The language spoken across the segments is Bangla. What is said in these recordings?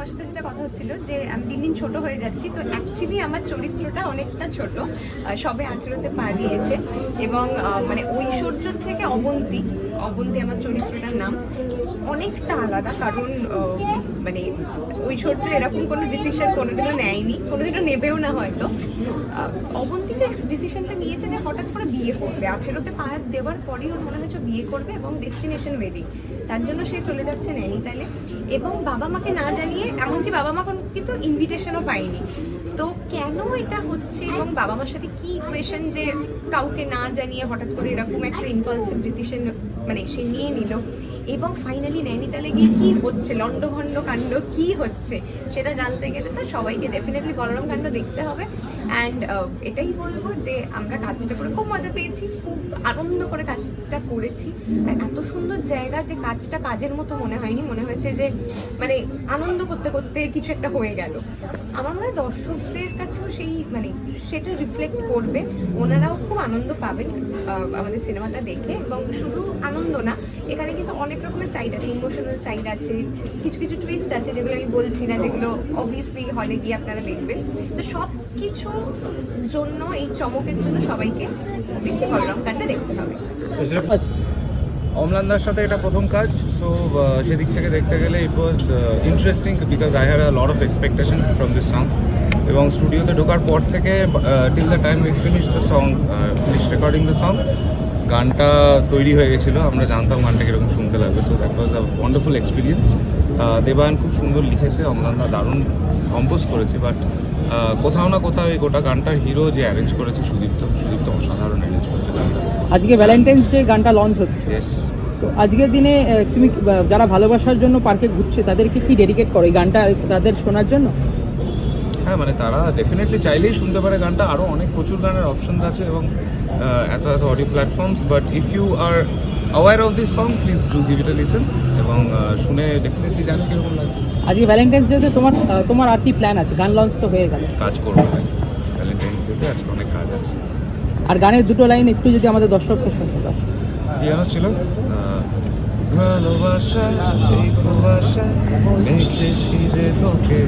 তোমার সাথে যেটা কথা হচ্ছিল যে আমি দিন দিন ছোট হয়ে যাচ্ছি, তো অ্যাকচুয়ালি আমার চরিত্রটা অনেকটা ছোট সবে আঠেরোতে পা দিয়েছে এবং মানে ঐশ্বর্যর থেকে অবন্তি অবন্তি আমার চরিত্রটার নাম। অনেকটা আলাদা, কারণ মানে ঐশ্বর্য এরকম কোনো ডিসিশন কোনোদিনও নেয়নি, কোনোদিনও নেবেও না হয়তো। অবন্তি যে ডিসিশনটা নিয়েছে যে হঠাৎ করে বিয়ে করবে, আঠেরোতে পা দেওয়ার পরেই ওর মনে হয়েছে বিয়ে করবে এবং ডেস্টিনেশন ওয়েডিং তার জন্য সে চলে যাচ্ছে নৈনিতালে। এবং বাবা মাকে না জানিয়ে এমনকি বাবা মা কোনো কিন্তু ইনভিটেশনও পাইনি তো কেন এটা হচ্ছে এবং বাবা মার সাথে কি ইকুয়েশন যে কাউকে না জানিয়ে হঠাৎ করে এরকম একটা ইনকলসিভ ডিসিশন মানে সে নিয়ে নিল? এবং ফাইনালি নৈনিতালে গিয়ে কি হচ্ছে? লণ্ডভণ্ড কাণ্ড কি হচ্ছে? সেটা জানতে গেলে তো সবাইকে ডেফিনেটলি গরম কাণ্ড দেখতে হবে। অ্যান্ড এটাই বলব যে আমরা কাজটা করে খুব মজা পেয়েছি, খুব আনন্দ করে কাজটা করেছি। আর এত সুন্দর জায়গা যে কাজটা কাজের মতো মনে হয়নি। মনে হয়েছে যে মানে আনন্দ করতে করতে কিছু একটা হয়ে গেল। আমার মনে হয় দর্শকদের কাছেও সেই মানে সেটা রিফ্লেক্ট করবে। ওনারাও খুব আনন্দ পাবেন আমাদের সিনেমাটা দেখে। এবং শুধু আনন্দ না, এখানে কিন্তু অনেক রকমের সাইড আছে ইমোশনাল সাইড আছে কিছু কিছু টুইস্ট আছে যেগুলো আমি বলছি না যেগুলো অবভিয়াসলি হলে গিয়ে আপনারা দেখবেন। তো সব কিছুর জন্য এই চমকের জন্য সবাইকে অবভিয়াসলি বলরাম গানটা দেখতে হবে। অমলানদার সাথে এটা প্রথম কাজ সো সেদিক থেকে দেখতে গেলে it was interesting because I had a lot of expectation from this song এবং স্টুডিওতে ঢোকার পর থেকে till the time we finish the song finish recording the song গানটা তৈরি হয়ে গেছিল আমরা জানতাম গানটা কীরকম শুনতে লাগবে। So that was a wonderful experience Debayan খুব সুন্দর লিখেছে অমলানদা দারুণ কম্পোজ করেছে বাট কোথাও না কোথাও এই গোটা গানটার হিরো যে অ্যারেঞ্জ করেছে সুদীপ্ত সুদীপ্ত অসাধারণ অ্যারেঞ্জ করেছে গানটা। আজকে ভ্যালেন্টাইন্স ডে গানটা লঞ্চ হচ্ছে। তো আজকের দিনে তুমি যারা ভালোবাসার জন্য পার্কে ঘুরছে তাদেরকে কি ডেডিকেট করো এই গানটা তাদের শোনার জন্য? হ্যাঁ মানে তারা ডেফিনেটলি চাইলেই শুনতে পারে গানটা। আরও অনেক প্রচুর গানের অপশনস আছে এবং এত এত audio platforms but if you are aware of this song please do give it a listen এবং শুনে ডেফিনেটলি জানি কীরকম লাগছে। আজকে ভ্যালেন্টাইন্স ডেতে তোমার তোমার আর কি প্ল্যান আছে? গান লঞ্চ তো হয়ে গেল। কাজ করব ভাই। ভ্যালেন্টাইন্স ডেতে আজকে অনেক কাজ আছে। আর গানের দুটো লাইন একটু যদি আমাদের দর্শককে শুনতে দাও। কি ছিল ভালোবাসা এই দেখেছি যে তোকে।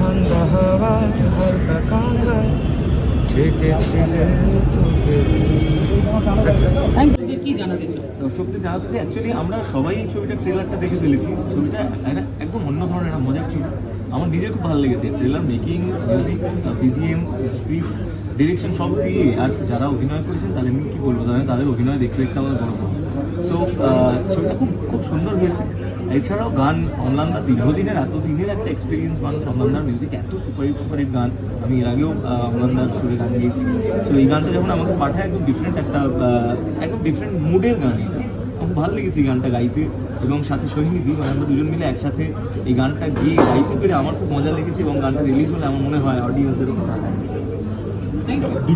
ঠান্ডা হাওয়ায় হালকা কাঁথায় ঠেকেছি যে তোকে। সত্যি কি জানাতে চাই অ্যাকচুয়ালি আমরা সবাই এই ছবিটা ট্রেলারটা দেখে ফেলেছি। ছবিটা একটা একদম অন্য ধরনের একটা মজার ছবি। আমার নিজের খুব ভালো লেগেছে। Trailer making music BGM script direction সব দিয়ে আর যারা অভিনয় করেছেন তাদের নিয়ে কী বলব? তাদের তাদের অভিনয় দেখতে দেখতে আমার গর্ব সো ছবিটা খুব খুব সুন্দর হয়েছে। এছাড়াও গান অমলানদা দীর্ঘদিনের এত দিনের একটা এক্সপিরিয়েন্স মানুষ অমলানদার মিউজিক এত সুপারহিট সুপারহিট গান আমি এর আগেও আহ, অমলানদার সুরে গান গিয়েছি। সো এই গানটা যখন আমাকে পাঠায় একদম ডিফারেন্ট একটা একদম ডিফারেন্ট মুডের গান এটা। খুব ভালো লেগেছে গানটা গাইতে এবং সাথে সোহিনীদি মানে আমরা দুজন মিলে একসাথে এই গানটা গিয়ে গাইতে পেরে আমার খুব মজা লেগেছে এবং গানটা রিলিজ হলে আমার মনে হয় অডিয়েন্সদেরও ভালো লাগবে থ্যাংক ইউ